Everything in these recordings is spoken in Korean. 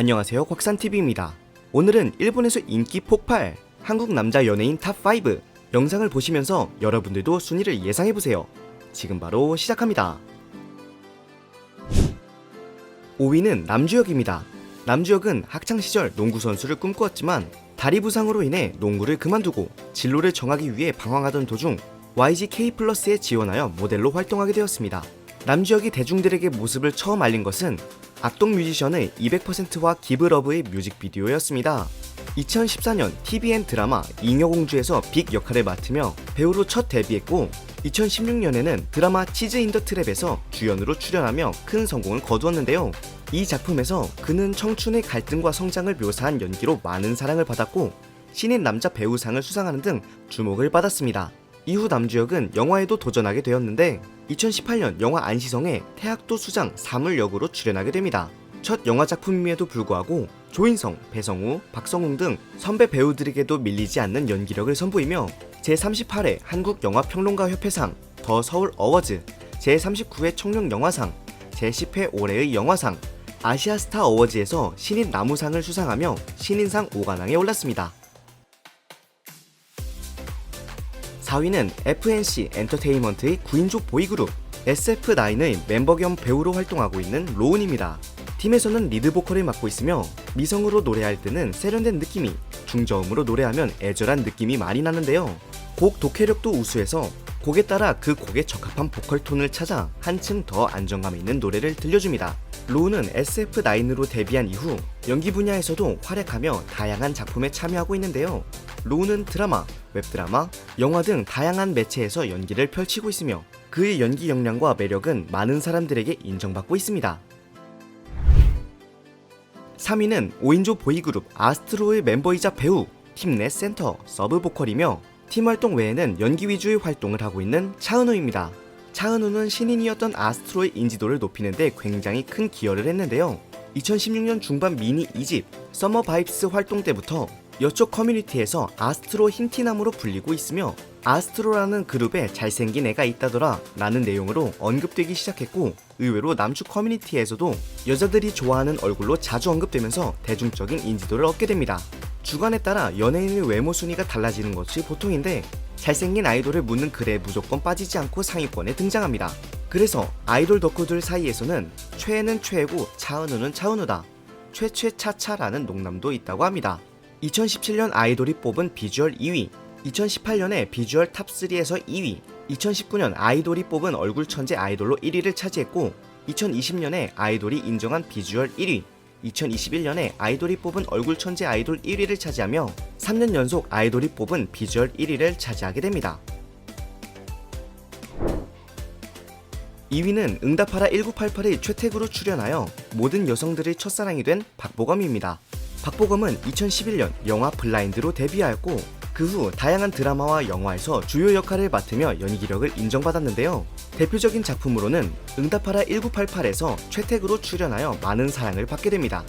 안녕하세요 곽산TV입니다. 오늘은 일본에서 인기 폭발 한국 남자 연예인 탑5 영상을 보시면서 여러분들도 순위를 예상해보세요. 지금 바로 시작합니다. 5위는 남주혁입니다. 남주혁은 학창시절 농구선수를 꿈꾸었지만 다리 부상으로 인해 농구를 그만두고 진로를 정하기 위해 방황하던 도중 YG K 플러스에 지원하여 모델로 활동하게 되었습니다. 남주혁이 대중들에게 모습을 처음 알린 것은 악동 뮤지션의 200%와 기브러브의 뮤직비디오였습니다. 2014년 TVN 드라마 잉여공주에서 빅 역할을 맡으며 배우로 첫 데뷔했고 2016년에는 드라마 치즈 인 더 트랩에서 주연으로 출연하며 큰 성공을 거두었는데요. 이 작품에서 그는 청춘의 갈등과 성장을 묘사한 연기로 많은 사랑을 받았고 신인 남자 배우상을 수상하는 등 주목을 받았습니다. 이후 남주혁은 영화에도 도전하게 되었는데 2018년 영화 안시성에 태학도 수장 사물 역으로 출연하게 됩니다. 첫 영화 작품임에도 불구하고 조인성, 배성우, 박성웅 등 선배 배우들에게도 밀리지 않는 연기력을 선보이며 제38회 한국영화평론가협회상, 더 서울 어워즈, 제39회 청룡영화상, 제10회 올해의 영화상, 아시아스타 어워즈에서 신인 나무상을 수상하며 신인상 5관왕에 올랐습니다. 4위는 FNC 엔터테인먼트의 9인조 보이그룹 SF9의 멤버 겸 배우로 활동하고 있는 로운입니다. 팀에서는 리드 보컬을 맡고 있으며 미성으로 노래할 때는 세련된 느낌이 중저음으로 노래하면 애절한 느낌이 많이 나는데요. 곡 독해력도 우수해서 곡에 따라 그 곡에 적합한 보컬 톤을 찾아 한층 더 안정감 있는 노래를 들려줍니다. 로우는 SF9으로 데뷔한 이후 연기 분야에서도 활약하며 다양한 작품에 참여하고 있는데요. 로우는 드라마, 웹드라마, 영화 등 다양한 매체에서 연기를 펼치고 있으며 그의 연기 역량과 매력은 많은 사람들에게 인정받고 있습니다. 3위는 5인조 보이그룹 아스트로의 멤버이자 배우, 팀내 센터, 서브 보컬이며 팀 활동 외에는 연기 위주의 활동을 하고 있는 차은우입니다. 차은우는 신인이었던 아스트로의 인지도를 높이는데 굉장히 큰 기여를 했는데요. 2016년 중반 미니 2집 서머 바이브스 활동 때부터 여쪽 커뮤니티에서 아스트로 흰티남으로 불리고 있으며 아스트로라는 그룹에 잘생긴 애가 있다더라 라는 내용으로 언급되기 시작했고 의외로 남축 커뮤니티에서도 여자들이 좋아하는 얼굴로 자주 언급되면서 대중적인 인지도를 얻게 됩니다. 주관에 따라 연예인의 외모 순위가 달라지는 것이 보통인데 잘생긴 아이돌을 묻는 글에 무조건 빠지지 않고 상위권에 등장합니다. 그래서 아이돌 덕후들 사이에서는 최애는 최애고 차은우는 차은우다. 최최차차라는 농담도 있다고 합니다. 2017년 아이돌이 뽑은 비주얼 2위, 2018년에 비주얼 탑3에서 2위, 2019년 아이돌이 뽑은 얼굴 천재 아이돌로 1위를 차지했고, 2020년에 아이돌이 인정한 비주얼 1위, 2021년에 아이돌이 뽑은 얼굴 천재 아이돌 1위를 차지하며 3년 연속 아이돌이 뽑은 비주얼 1위를 차지하게 됩니다. 2위는 응답하라 1988의 최택으로 출연하여 모든 여성들의 첫사랑이 된 박보검입니다. 박보검은 2011년 영화 블라인드로 데뷔하였고 그 후 다양한 드라마와 영화에서 주요 역할을 맡으며 연기 력을 인정받았는데요. 대표적인 작품으로는 응답하라 1988에서 최택으로 출연하여 많은 사랑을 받게 됩니다.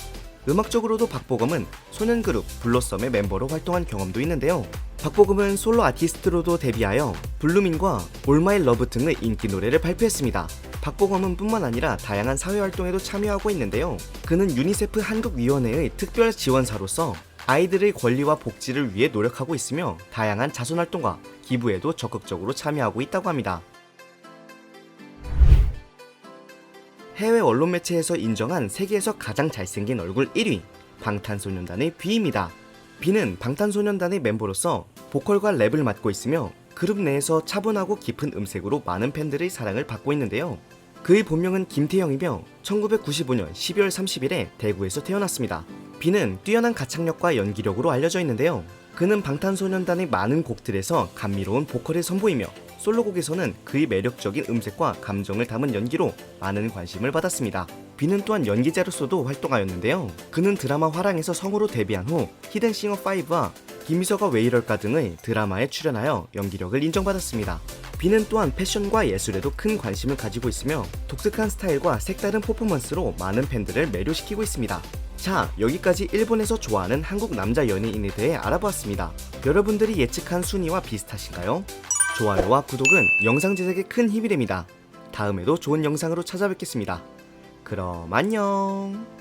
음악적으로도 박보검은 소년그룹 블로썸의 멤버로 활동한 경험도 있는데요. 박보검은 솔로 아티스트로도 데뷔하여 블루민과 올마이 러브 등의 인기 노래를 발표했습니다. 박보검은 뿐만 아니라 다양한 사회활동에도 참여하고 있는데요. 그는 유니세프 한국위원회의 특별 지원사로서 아이들의 권리와 복지를 위해 노력하고 있으며 다양한 자선활동과 기부에도 적극적으로 참여하고 있다고 합니다. 해외 언론 매체에서 인정한 세계에서 가장 잘생긴 얼굴 1위 방탄소년단의 B입니다. B는 방탄소년단의 멤버로서 보컬과 랩을 맡고 있으며 그룹 내에서 차분하고 깊은 음색으로 많은 팬들의 사랑을 받고 있는데요. 그의 본명은 김태형이며 1995년 12월 30일에 대구에서 태어났습니다. B는 뛰어난 가창력과 연기력으로 알려져 있는데요. 그는 방탄소년단의 많은 곡들에서 감미로운 보컬을 선보이며 솔로곡에서는 그의 매력적인 음색과 감정을 담은 연기로 많은 관심을 받았습니다. 비는 또한 연기자로서도 활동하였는데요. 그는 드라마 화랑에서 성우로 데뷔한 후 히든싱어 5와 김희서가 왜 이럴까 등의 드라마에 출연하여 연기력을 인정받았습니다. 비는 또한 패션과 예술에도 큰 관심을 가지고 있으며 독특한 스타일과 색다른 퍼포먼스로 많은 팬들을 매료시키고 있습니다. 자, 여기까지 일본에서 좋아하는 한국 남자 연예인에 대해 알아보았습니다. 여러분들이 예측한 순위와 비슷하신가요? 좋아요와 구독은 영상 제작에 큰 힘이 됩니다. 다음에도 좋은 영상으로 찾아뵙겠습니다. 그럼 안녕.